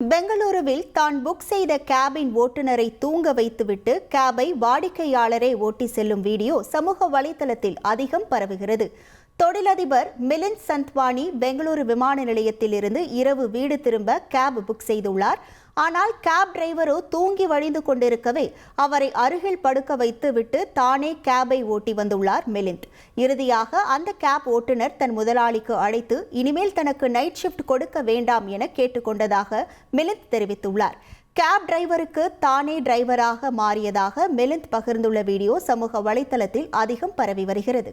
பெங்களூருவில் தான் புக் செய்த கேபின் ஓட்டுநரை தூங்க வைத்துவிட்டு கேபை வாடிக்கையாளரே ஓட்டி செல்லும் வீடியோ சமூக வலைதளத்தில் அதிகம் பரவுகிறது. தொழிலதிபர் மிலிந்த் சந்த்வானி பெங்களூரு விமான நிலையத்தில் இருந்து இரவு வீடு திரும்ப கேப் புக் செய்துள்ளார். ஆனால் கேப் டிரைவரோ தூங்கி வழிந்து கொண்டிருக்கவே அவரை அருகில் படுக்க வைத்து விட்டு தானே கேபை ஓட்டி வந்துள்ளார் மிலிந்த். இறுதியாக அந்த கேப் ஓட்டுநர் தன் முதலாளிக்கு அழைத்து இனிமேல் தனக்கு நைட் ஷிஃப்ட் கொடுக்க வேண்டாம் என கேட்டுக்கொண்டதாக மிலிந்த் தெரிவித்துள்ளார். கேப் டிரைவருக்கு தானே டிரைவராக மாறியதாக மிலிந்த் பகிர்ந்துள்ள வீடியோ சமூக வலைதளத்தில் அதிகம் பரவி வருகிறது.